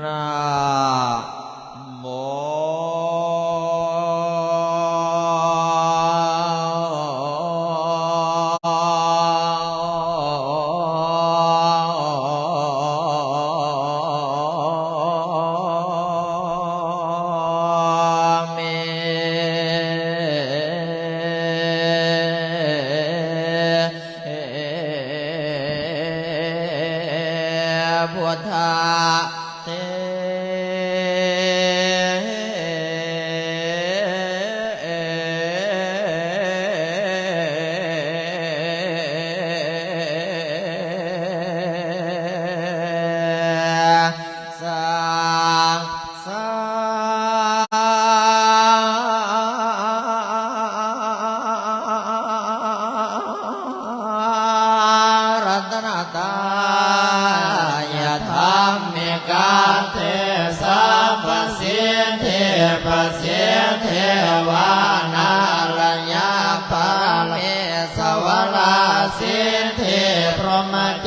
ra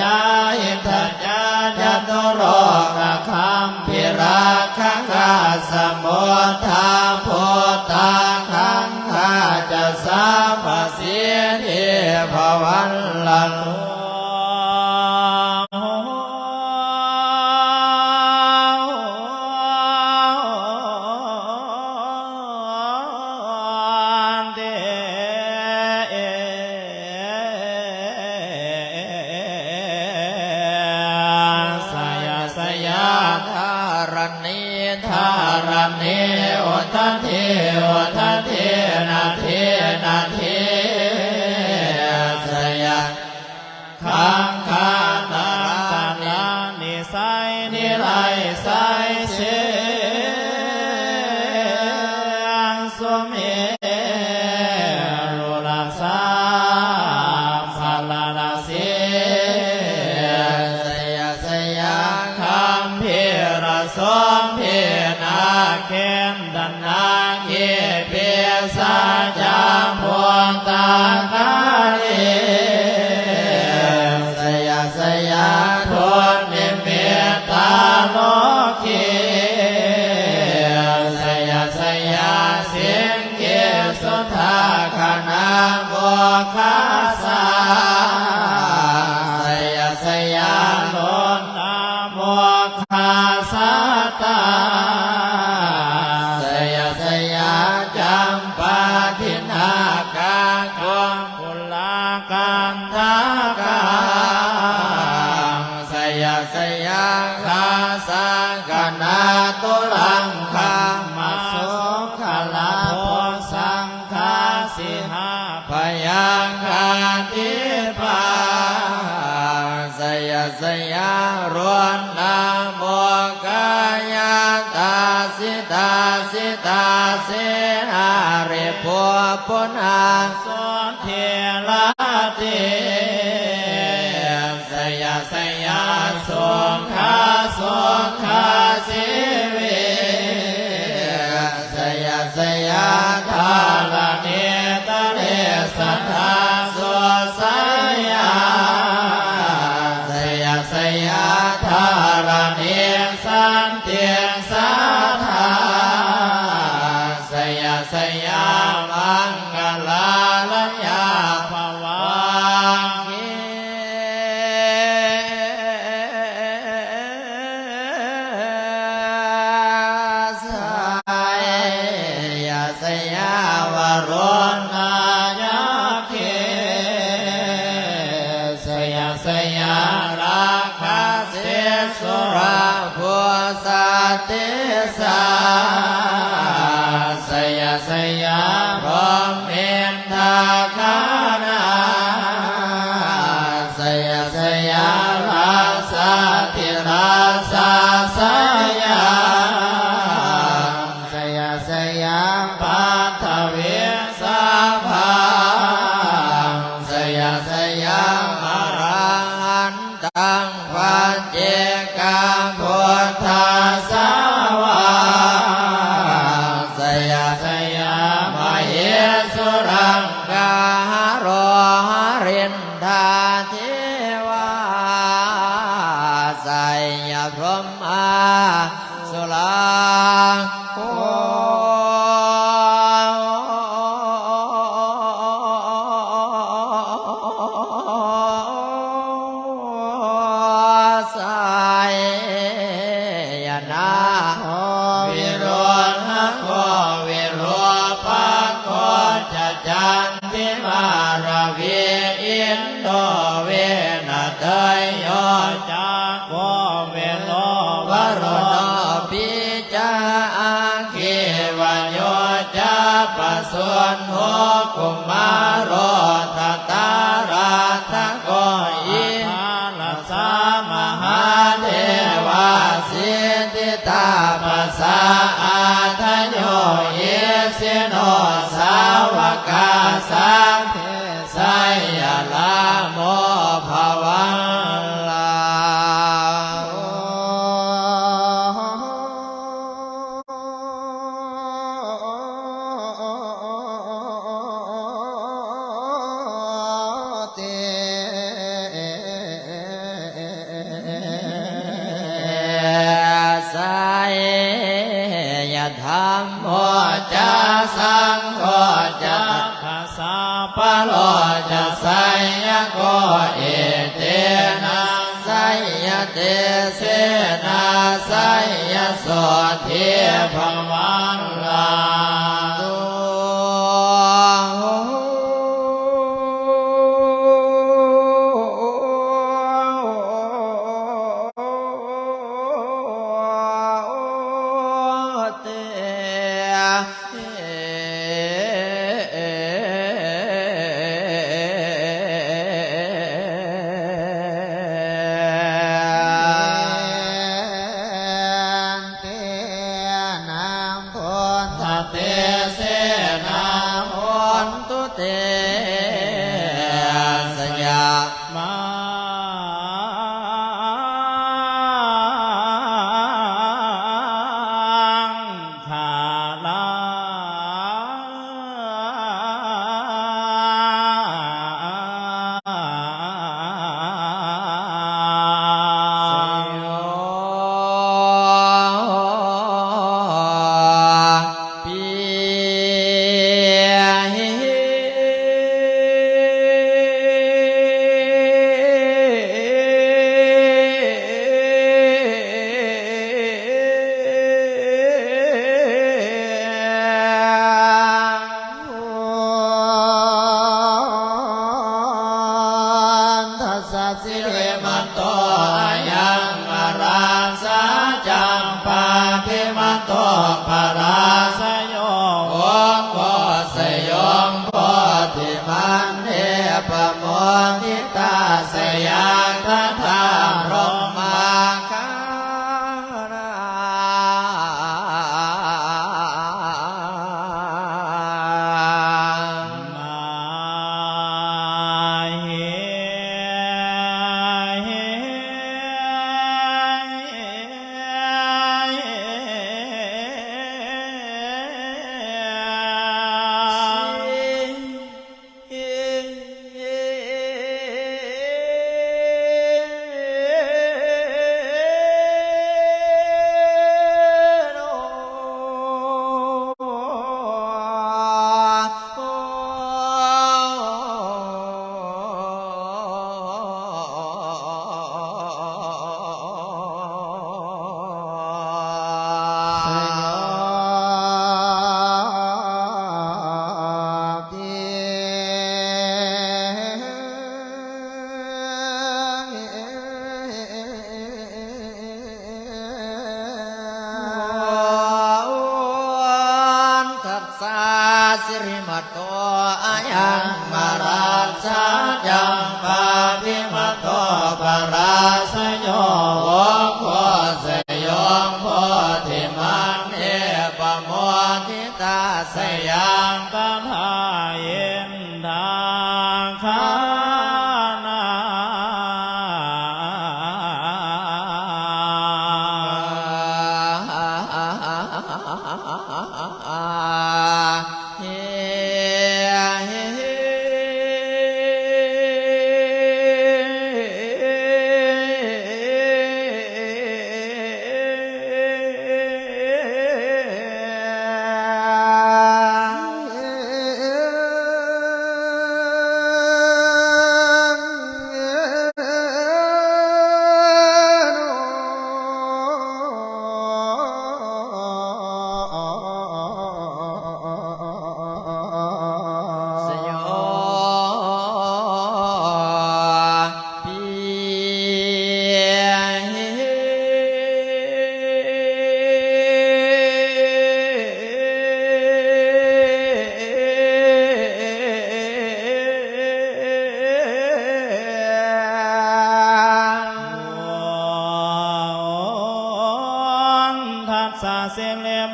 จาอิทัญญาจัตุโรกคัมภิราคังคาสมุทาโพ เนโอทัเทโอทัเทนาเท สังฆนาตุลังาราคาเสสุราภูสติสา วีอินโตเวนะเตยโยจาโกเวโลวโรโตปิจาอาคิวโยจาปะสุนโหกุมา tam tam ha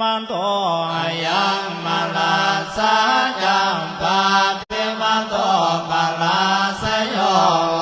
มันโตยังมาลาสาจังปาเปมันโตมาลาสยอง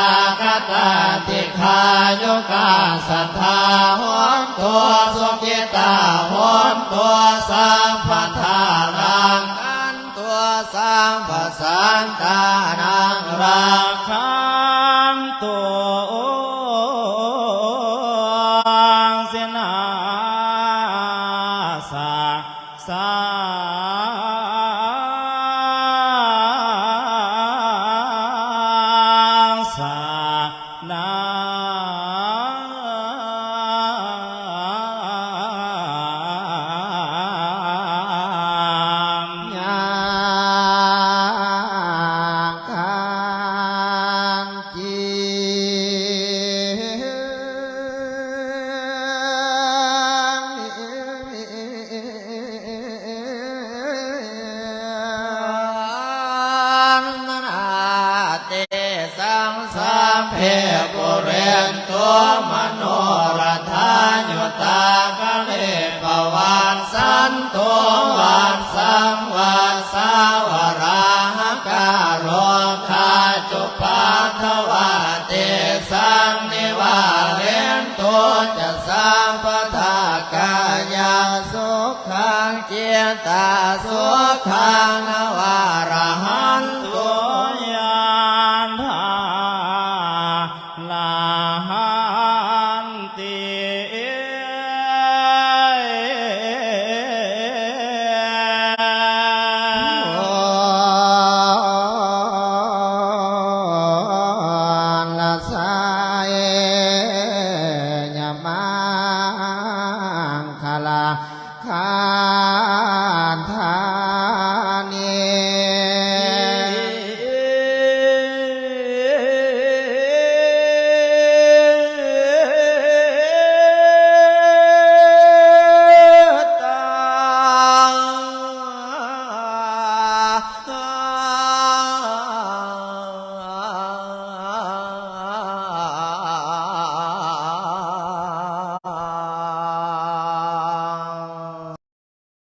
ากตาติคายกาสัทธาหอมตัวสุกิตาหอมตัวสา ตาสุขัง